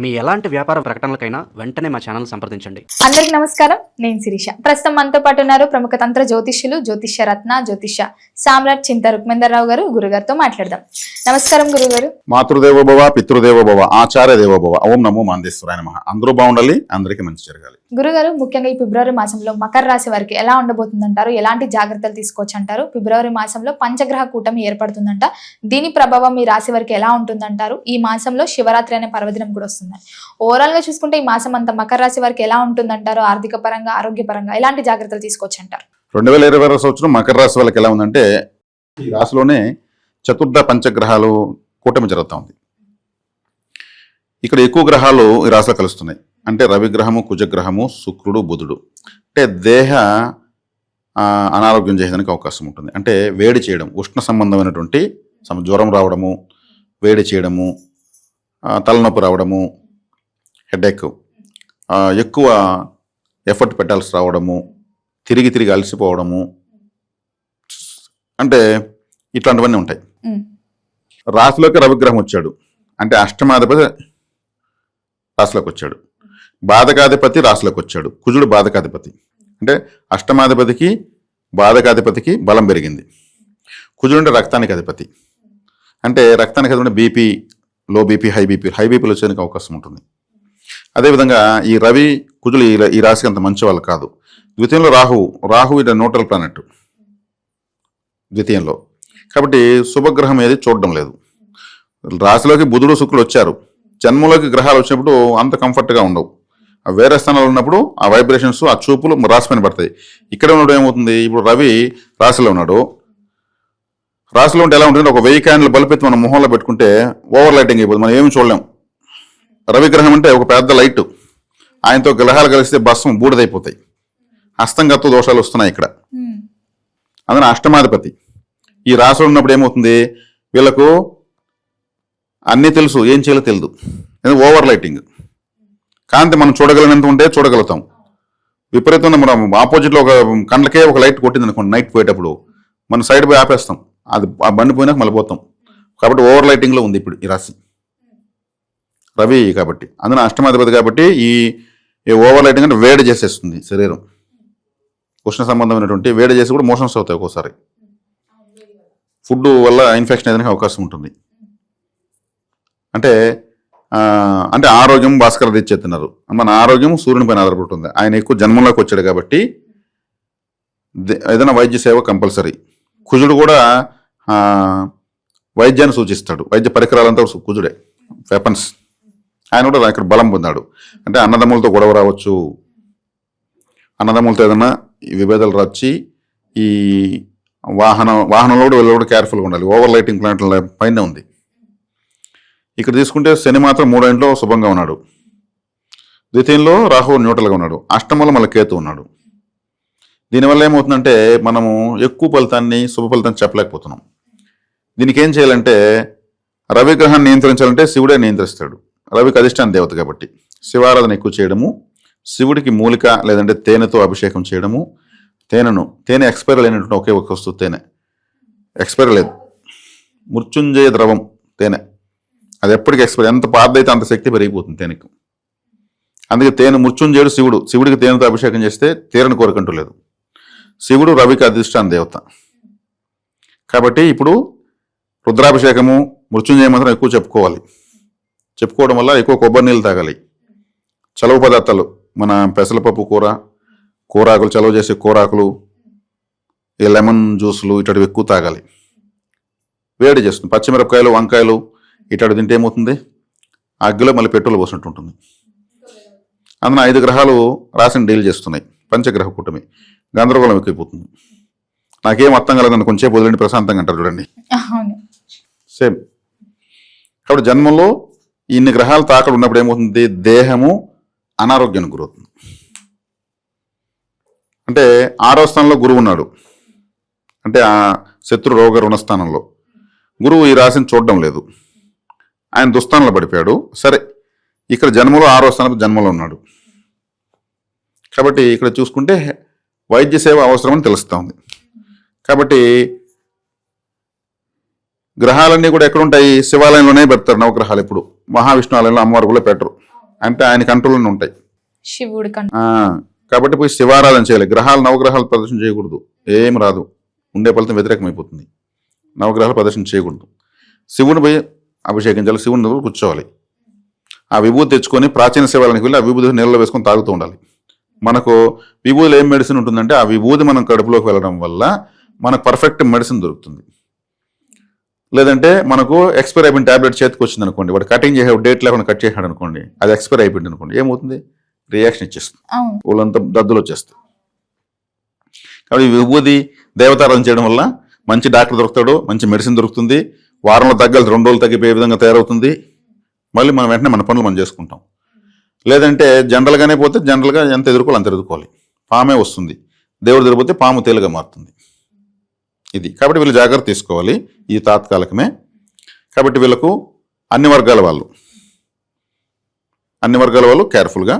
మీ ఎలాంటి వ్యాపార ప్రకటనలకైనా వెంటనే మా ఛానల్ సంప్రదించండి. అందరికి నమస్కారం. నేను శిరీష. ప్రస్తుతం మనతో పాటు ఉన్నారు ప్రముఖ తంత్ర జ్యోతిష్యులు జ్యోతిష్య రత్న జ్యోతిష్య సామ్రాట్ చింత రుక్మేందర్రావు గారు. గురుగారితో మాట్లాడదాం. నమస్కారం గురుగారు. మాతృదేవో భవ పితృదేవో భవ ఆచార్య దేవో భవ ఓం నమో మాందేశ్వరాయ నమ. అందరూ బాగుండాలి అందరికీ మంచి జరగాలి. గురుగారు ముఖ్యంగా ఈ ఫిబ్రవరి మాసంలో మకర రాశి వారికి ఎలా ఉండబోతుందంటారు? ఎలాంటి జాగ్రత్తలు తీసుకోవచ్చు అంటారు ఫిబ్రవరి మాసంలో పంచగ్రహ కూటమి ఏర్పడుతుందంట. దీని ప్రభావం మీ రాశి వారికి ఎలా ఉంటుందంటారు? ఈ మాసంలో శివరాత్రి అనే పర్వదినం కూడా వస్తుంది. ఓవరాల్గా చూసుకుంటే ఈ మాసం అంతా మకర రాశి వారికి ఎలా ఉంటుందంటారు? ఆర్థిక పరంగా ఆరోగ్య పరంగా ఎలాంటి జాగ్రత్తలు తీసుకోవచ్చు అంటారు రెండు వేల ఇరవై ఆరో సంవత్సరం మకర రాశి వాళ్ళకి ఎలా ఉందంటే ఈ రాశిలోనే చతుర్థ పంచగ్రహాలు కూటమి జరుగుతూ ఉంది. ఇక్కడ ఎక్కువ గ్రహాలు ఈ రాశిలో కలుస్తున్నాయి. అంటే రవిగ్రహము కుజగ్రహము శుక్రుడు బుధుడు. అంటే దేహ అనారోగ్యం చేయడానికి అవకాశం ఉంటుంది. అంటే వేడి చేయడం ఉష్ణ సంబంధమైనటువంటి సమ- జ్వరం రావడము వేడి చేయడము తలనొప్పి రావడము హెడేక్ ఎక్కువ ఎఫర్ట్ పెట్టాల్సి రావడము తిరిగి తిరిగి అలసిపోవడము అంటే ఇట్లాంటివన్నీ ఉంటాయి. రాశిలోకి రవిగ్రహం వచ్చాడు. అంటే అష్టమాధిపతి రాశిలోకి వచ్చాడు. బాధకాధిపతి రాశిలోకి వచ్చాడు. కుజుడు బాధకాధిపతి. అంటే అష్టమాధిపతికి బాధకాధిపతికి బలం పెరిగింది. కుజుడు అంటే రక్తానికి అధిపతి. అంటే రక్తానికి అధిపతి BP low BP high BP high బీపీలు వచ్చేందుకు అవకాశం ఉంటుంది. అదేవిధంగా ఈ రవి కుజులు ఈ ఈ రాశికి అంత మంచి వాళ్ళు కాదు. ద్వితీయంలో రాహు రాహు ఇది న్యూట్రల్ ప్లానెట్. ద్వితీయంలో. కాబట్టి శుభగ్రహం ఏది చూడడం లేదు. రాశిలోకి బుధుడు శుక్రుడు వచ్చారు. జన్మలోకి గ్రహాలు వచ్చినప్పుడు అంత కంఫర్ట్గా ఉండవు. ఆ వేరే స్థానాలు ఉన్నప్పుడు ఆ వైబ్రేషన్స్ ఆ చూపులు రాశి పైన పడతాయి. ఇక్కడ ఉన్నప్పుడు ఏమవుతుంది? ఇప్పుడు రవి రాశిలో ఉన్నాడు. రాశిలో ఉంటే ఎలా ఉంటుంది? ఒక వెయ్యి క్యాన్లు బల్బ్ ఎత్తి మనం మొహంలో పెట్టుకుంటే ఓవర్ లైటింగ్ అయిపోతుంది మనం ఏమి చూడలేం. రవిగ్రహం అంటే ఒక పెద్ద లైట్. ఆయనతో గ్రహాలు కలిస్తే భస్మం బూడిదైపోతాయి. హస్తంగత్వ దోషాలు వస్తున్నాయి ఇక్కడ. అందున అష్టమాధిపతి. ఈ రాశిలో ఉన్నప్పుడు ఏమవుతుంది? వీళ్ళకు అన్నీ తెలుసు. ఏం చేయాలో తెలియదు ఓవర్ లైటింగ్. కాంతి మనం చూడగలిగినంత ఉంటే చూడగలుగుతాం. విపరీతంగా మనం ఆపోజిట్లో ఒక కండ్లకే ఒక లైట్ కొట్టింది అనుకోండి నైట్ పోయేటప్పుడు. మనం సైడ్ పోయి ఆపేస్తాం. అది ఆ బండి పోయినాక మళ్ళీ పోతాం. కాబట్టి ఓవర్ లైటింగ్లో ఉంది ఇప్పుడు ఈ రాశి. రవి కాబట్టి అందున అష్టమాధిపతి కాబట్టి ఈ ఈ ఓవర్ లైటింగ్ అంటే వేడి చేసేస్తుంది శరీరం. ఉష్ణ సంబంధమైనటువంటి వేడి చేసి కూడా మోషన్స్ అవుతాయి ఒక్కోసారి. ఫుడ్ వల్ల ఇన్ఫెక్షన్ ఏదైనా అవకాశం ఉంటుంది. అంటే అంటే ఆరోగ్యం భాస్కర్ తెచ్చేస్తున్నారు మన ఆరోగ్యం సూర్యుని పైన ఆధారపడి ఉంటుంది. ఆయన ఎక్కువ జన్మంలోకి వచ్చాడు కాబట్టి ఏదైనా వైద్య సేవ కంపల్సరీ. కుజుడు కూడా వైద్యాన్ని సూచిస్తాడు. వైద్య పరికరాలంతా కుజుడే. వెపన్స్ ఆయన కూడా ఇక్కడ బలం పొందాడు. అంటే అన్నదమ్ములతో గొడవ రావచ్చు. అన్నదమ్ములతో ఏదైనా ఈ విభేదాలు వచ్చి ఈ వాహనం వాహనంలో కూడా వెళ్ళి కూడా కేర్ఫుల్గా ఉండాలి. ఓవర్ లైటింగ్ ప్లాంట్ల పైన ఉంది. ఇక్కడ తీసుకుంటే శని మాత్రం మూడో ఇంట్లో శుభంగా ఉన్నాడు. ద్వితీయంలో రాహు న్యూట్రల్గా ఉన్నాడు. అష్టమంలో మళ్ళీ కేతు ఉన్నాడు. దీనివల్ల ఏమవుతుందంటే మనము ఎక్కువ ఫలితాన్ని శుభ ఫలితాన్ని చెప్పలేకపోతున్నాం. దీనికి ఏం చేయాలంటే రవి గ్రహాన్ని నియంత్రించాలంటే శివుడే నియంత్రిస్తాడు. రవికి అధిష్టాన దేవత కాబట్టి. శివారాధన ఎక్కువ చేయడము శివుడికి మూలిక లేదంటే తేనెతో అభిషేకం చేయడము తేనెను తేనె ఎక్స్పైర్ లేనటువంటి ఒకే ఒక వస్తువు తేనె. ఎక్స్పైర్ లేదు. మృత్యుంజయ ద్రవం తేనె. అది ఎప్పటికీ ఎక్స్పైర్ ఎంత పాతదైతే అంత శక్తి పెరిగిపోతుంది తేనెకు. అందుకే తేనె మృత్యుంజయుడు శివుడు. శివుడికి తేనెతో అభిషేకం చేస్తే తీరని కోరికంటూ లేదు. శివుడు రవికి అధిష్టాన దేవత. కాబట్టి ఇప్పుడు రుద్రాభిషేకము మృత్యుంజయ మంత్రం ఎక్కువ చెప్పుకోవాలి. చెప్పుకోవడం వల్ల ఎక్కువ కొబ్బరి నీళ్ళు తాగాలి. చలవ పదార్థాలు మన పెసరపప్పు కూర కూరాకులు చలవ చేసే కూరాకులు ఈ లెమన్ జ్యూసులు ఇటువంటివి ఎక్కువ తాగాలి. వేడి చేస్తుంది. పచ్చిమిరపకాయలు వంకాయలు ఇట్లాంటి తింటే ఏమవుతుంది? ఆ అగ్గిలో మళ్ళీ పెట్రోల్ పోసినట్టు ఉంటుంది అందున ఐదు గ్రహాలు రాసిన డీల్ చేస్తున్నాయి. పంచగ్రహ కూటమి. గందరగోళం ఎక్కువైపోతుంది. నాకేం అర్థం కలదండి కొంచెం వదిలేండి ప్రశాంతంగా అంటారు చూడండి. సేమ్. కాబట్టి జన్మలో ఇన్ని గ్రహాలు తాకడు ఉన్నప్పుడు ఏమవుతుంది? దేహము అనారోగ్యానికి గురవుతుంది. అంటే ఆరో స్థానంలో గురువు ఉన్నాడు. అంటే ఆ శత్రు రోగ రుణస్థానంలో గురువు ఈ రాశిని చూడడం లేదు. ఆయన దుస్థానంలో పడిపోయాడు. సరే ఇక్కడ జన్మలో ఆరో స్థానం జన్మలో ఉన్నాడు. కాబట్టి ఇక్కడ చూసుకుంటే వైద్య సేవ అవసరమని తెలుస్తూ ఉంది కాబట్టి గ్రహాలన్నీ కూడా ఎక్కడ ఉంటాయి శివాలయంలోనే పెడతారు నవగ్రహాలు ఇప్పుడు. మహావిష్ణు ఆలయంలో అమ్మవారు కూడా పెట్టరు. అంటే ఆయన కంట్రోల్లోనే ఉంటాయి. శివుడి కాబట్టి పోయి శివారాధన చేయాలి. గ్రహాలు నవగ్రహాలు ప్రదర్శన చేయకూడదు. ఏం రాదు. ఉండే ఫలితం వ్యతిరేకమైపోతుంది. నవగ్రహాలు ప్రదర్శన చేయకూడదు. శివుని పోయి అభిషేకించాలి శివుని కూర్చోవాలి. ఆ విభూతి తెచ్చుకొని ప్రాచీన శివాలయానికి వెళ్ళి ఆ విభూతి నీళ్ళలో వేసుకొని తాగుతూ ఉండాలి. మనకు విభూతిలో ఏం మెడిసిన్ ఉంటుందంటే ఆ విభూతి మనం కడుపులోకి వెళ్ళడం వల్ల మనకు పర్ఫెక్ట్ మెడిసిన్ దొరుకుతుంది. లేదంటే మనకు ఎక్స్పైర్ అయిపోయిన టాబ్లెట్ చేతికి వచ్చింది అనుకోండి వాడు కటింగ్ చేసే డేట్ లేకుండా కట్ చేసాడు అనుకోండి అది ఎక్స్పైర్ అయిపోయింది అనుకోండి ఏమవుతుంది? రియాక్షన్ ఇచ్చేస్తుంది అవును. ఊళ్ళంతా దద్దులు వచ్చేస్తాయి. కాబట్టి ఈ విభూది దేవతారాధన చేయడం వల్ల మంచి డాక్టర్ దొరుకుతాడు మంచి మెడిసిన్ దొరుకుతుంది వారంలో తగ్గాలి రెండు రోజులు తగ్గిపోయే విధంగా తయారవుతుంది. మళ్ళీ మనం వెంటనే మన పనులు మనం చేసుకుంటాం. లేదంటే జనరల్గానే పోతే జనరల్గా ఎంత ఎదుర్కోవాలి అంత ఎదుర్కోవాలి. పామే వస్తుంది. దేవుడు తిరిగిపోతే పాము తేలిగా మారుతుంది. ఇది. కాబట్టి వీళ్ళు జాగ్రత్త తీసుకోవాలి. ఈ తాత్కాలికమే. కాబట్టి వీళ్ళకు అన్ని వర్గాల వాళ్ళు. అన్ని వర్గాల వాళ్ళు కేర్ఫుల్గా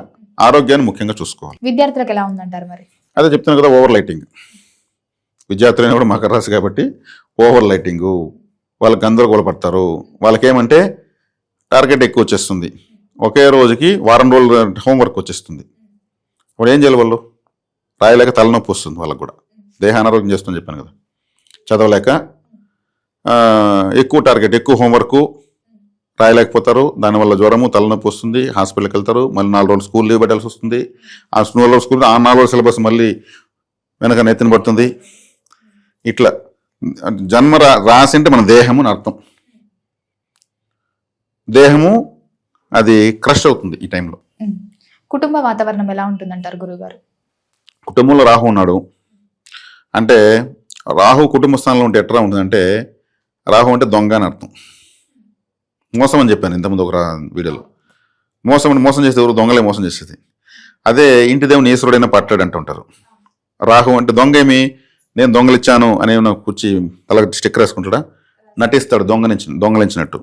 ఆరోగ్యాన్ని ముఖ్యంగా చూసుకోవాలి. విద్యార్థులకు ఎలా ఉందంటారు మరి? అదే చెప్తున్నాను కదా ఓవర్ లైటింగ్ విద్యార్థులైన కూడా మకర రాశి కాబట్టి ఓవర్ లైటింగు వాళ్ళు గందరగోళ పడతారు వాళ్ళకేమంటే టార్గెట్ ఎక్కువ వచ్చేస్తుంది. ఒకే రోజుకి వారం రోజులు హోంవర్క్ వచ్చేస్తుంది. ఇప్పుడు ఏం చేయాలి వాళ్ళు? రాయలేక తలనొప్పి వస్తుంది వాళ్ళకు కూడా. దేహ అనారోగ్యం చేస్తుందని చెప్పాను కదా. చదవలేక ఎక్కువ టార్గెట్ ఎక్కువ హోంవర్క్ రాయలేకపోతారు. దానివల్ల జ్వరము తలనొప్పి వస్తుంది హాస్పిటల్కి వెళ్తారు. మళ్ళీ నాలుగు రోజులు స్కూల్ లీవ్ పెట్టాల్సి వస్తుంది. ఆ నాలుగు రోజులు స్కూల్ ఆ నాలుగు రోజుల సిలబస్ మళ్ళీ వెనక నెత్తిన పడుతుంది. ఇట్లా జన్మ రా రాసి అంటే మన దేహము అని అర్థం. దేహము అది క్రష్ అవుతుంది ఈ టైంలో. కుటుంబ వాతావరణం ఎలా ఉంటుందంటారు గురుగారు కుటుంబంలో రాహు ఉన్నాడు. అంటే రాహు కుటుంబ స్థానంలో ఉంటే ఎట్లా ఉంటుందంటే రాహు అంటే దొంగ అని అర్థం. మోసం అని చెప్పాను ఇంతకుముందు ఒక వీడియోలో. మోసం అంటే మోసం చేస్తే ఎవరు? దొంగలే మోసం చేసేది. అదే ఇంటి దేవుని ఈశ్వరుడైనా పట్టాడు అంటుంటారు. రాహు అంటే దొంగ ఏమి? నేను దొంగలిచ్చాను అని కూర్చి తల స్టిక్కర్ వేసుకుంటాడా? నటిస్తాడు దొంగలించి దొంగలించినట్టు.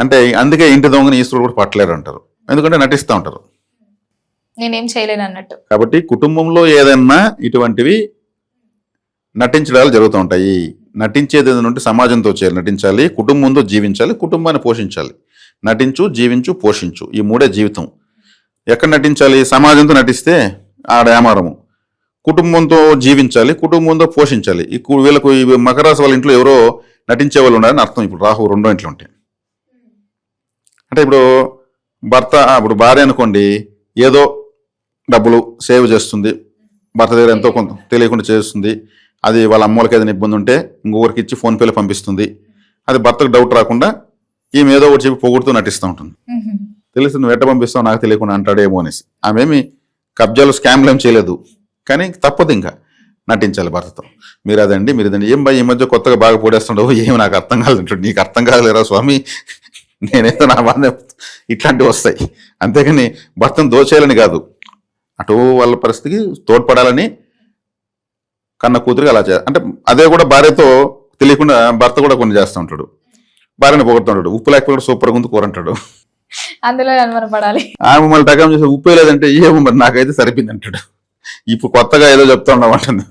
అంటే అందుకే ఇంటి దొంగని ఈశ్వరుడు కూడా పట్టలేరు అంటారు ఎందుకంటే నటిస్తూ ఉంటారు. నేనేం చేయలేను అన్నట్టు. కాబట్టి కుటుంబంలో ఏదన్నా ఇటువంటివి నటించడాలు జరుగుతూ ఉంటాయి. నటించేది ఏదైనా సమాజంతో చేయాలి. నటించాలి కుటుంబంతో జీవించాలి కుటుంబాన్ని పోషించాలి. నటించు జీవించు పోషించు. ఈ మూడే జీవితం. ఎక్కడ నటించాలి? సమాజంతో నటిస్తే ఆడ వ్యామారము కుటుంబంతో జీవించాలి కుటుంబంతో పోషించాలి. ఈ కు- వీళ్ళకు ఈ మకర రాశి వాళ్ళ ఇంట్లో ఎవరో నటించే వాళ్ళు ఉన్నారని అర్థం. ఇప్పుడు రాహు రెండో ఇంట్లో ఉంటే. అంటే ఇప్పుడు భర్త ఇప్పుడు భార్య అనుకోండి ఏదో డబ్బులు సేవ్ చేస్తుంది. భర్త దగ్గర ఎంతో కొంత తెలియకుండా చేస్తుంది. అది వాళ్ళ అమ్మోళ్ళకి ఏదైనా ఇబ్బంది ఉంటే ఇంకొకరికి ఇచ్చి ఫోన్పేలో పంపిస్తుంది. అది భర్తకు డౌట్ రాకుండా ఈమె ఏదో ఒకటి చెప్పి పొగుడుతూ నటిస్తూ ఉంటుంది. తెలిసి నువ్వు ఎట్ట పంపిస్తావు నాకు తెలియకుండా అంటాడేమో అనేసి. ఆమెమి కబ్జాలు స్కామ్లు ఏం చేయలేదు. కానీ తప్పదు ఇంకా నటించాలి భర్తతో. మీరు అదండి మీరు ఇదండి. ఏం భయ ఈ మధ్య కొత్తగా బాగా పొడేస్తుండవు ఏమి నాకు అర్థం అంటాడు నీకు అర్థం కాలేరా స్వామి? నేనేదో నా బాధ ఇట్లాంటివి వస్తాయి. అంతేగాని భర్తను దోచేయాలని కాదు. అటు వాళ్ళ పరిస్థితికి తోడ్పడాలని కన్న కూతురికి అలా చే అంటే అదే కూడా భార్యతో తెలియకుండా భర్త కూడా కొన్ని చేస్తూ ఉంటాడు. భార్యను పొగుడుతుంటాడు ఉప్పు లేకపోతే సూపర్గా ఉంది కూర అంటాడు. అందులో పడాలి ఆమె మళ్ళీ టకం చేసి ఉప్పు లేదంటే ఏమో మరి నాకైతే సరిపోయింది అంటాడు. ఇప్పుడు కొత్తగా ఏదో చెప్తా ఉన్నాం అంటుంది.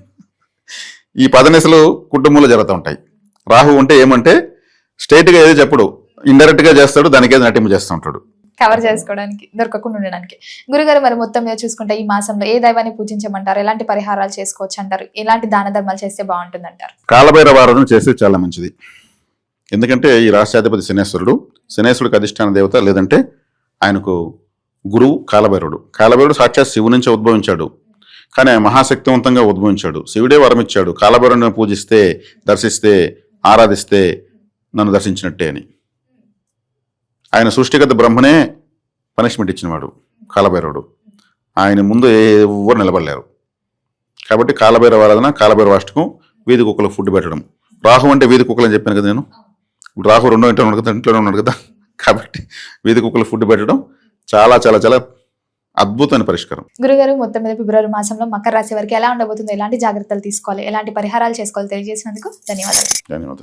ఈ పదనిసలు కుటుంబంలో జరుగుతూ ఉంటాయి. రాహు ఉంటే ఏమంటే straight గా ఏదో చెప్పడు. ఇండైరెక్ట్గా చేస్తాడు దానికి ఏదో నటింపు చేస్తూ ఉంటాడు. కవర్ చేసుకోవడానికి దొరకకుండా ఉండడానికి. గురుగారు మరి మొత్తం మీద చూసుకుంటే ఈ మాసంలో ఏ దైవాన్ని పూజించమంటారు? ఎలాంటి పరిహారాలు చేసుకోవచ్చు అంటారు ఎలాంటి దాన ధర్మాలు చేస్తే బాగుంటుంది అంటారు కాలభైరవ ఆరాధన చేస్తే చాలా మంచిది. ఎందుకంటే ఈ రాష్ట్రాధిపతి శనేశ్వరుడు శనేశ్వరుడికి అధిష్టాన దేవత లేదంటే ఆయనకు గురువు కాలభైరవుడు. కాలభైరవుడు సాక్షాత్ శివు నుంచి ఉద్భవించాడు. కానీ ఆయన మహాశక్తివంతంగా ఉద్భవించాడు. శివుడే వరం ఇచ్చాడు. కాలభైరవుడిని పూజిస్తే దర్శిస్తే ఆరాధిస్తే నన్ను దర్శించినట్టే అని. ఆయన సృష్టిగత బ్రహ్మనే పనిష్మెంట్ ఇచ్చినవాడు కాలభైరవుడు. ఆయన ముందు ఎవరు నిలబడలేరు. కాబట్టి కాలభైరవ ఆరాధన కాలభైరవ అష్టకం వీధి కుక్కలకు ఫుడ్ పెట్టడం. రాహు అంటే వీధి కుక్కలు అని చెప్పాను కదా నేను? ఇప్పుడు రాహు రెండో ఇంట్లో ఉన్నాడు కదా ఇంట్లోనే ఉన్నాడు కదా? కాబట్టి వీధి కుక్కలకు ఫుడ్ పెట్టడం చాలా చాలా చాలా అద్భుతమైన పరిష్కారం. గురుగారు మొత్తం మీద ఫిబ్రవరి మాసంలో మకర రాశి వారికి ఎలా ఉండబోతుందో ఎలాంటి జాగ్రత్తలు తీసుకోవాలి ఎలాంటి పరిహారాలు చేసుకోవాలి తెలియజేసినందుకు ధన్యవాదాలు. ధన్యవాదాలు.